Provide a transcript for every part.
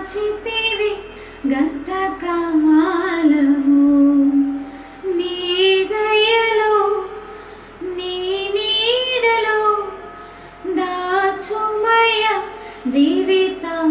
కాచితివి గంధకమాలము నీ దయలో నీ నీడలో దాచుమయ జీవితం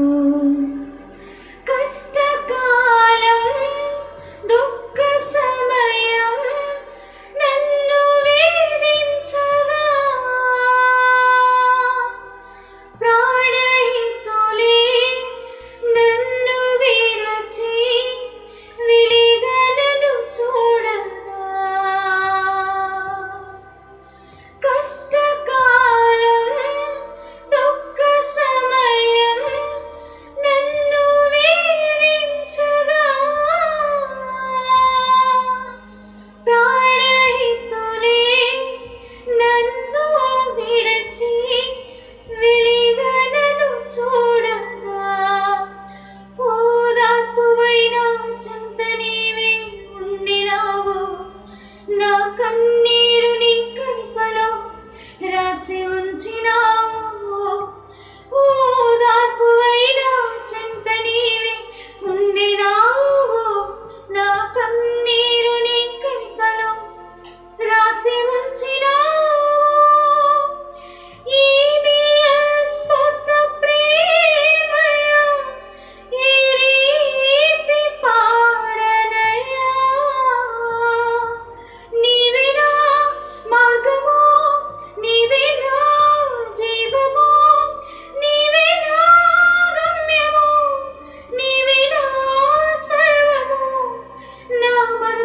கண்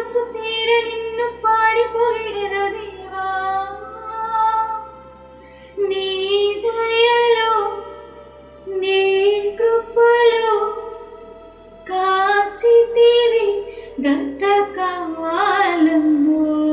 ಮನಸ್ಸು ತೀರ ನಿನ್ನು ಪಾಡಿ ಪೊಯಿಡರ ದೇವಾ నీ దయలో నీ కృపలో కాచితివి గత కాలము.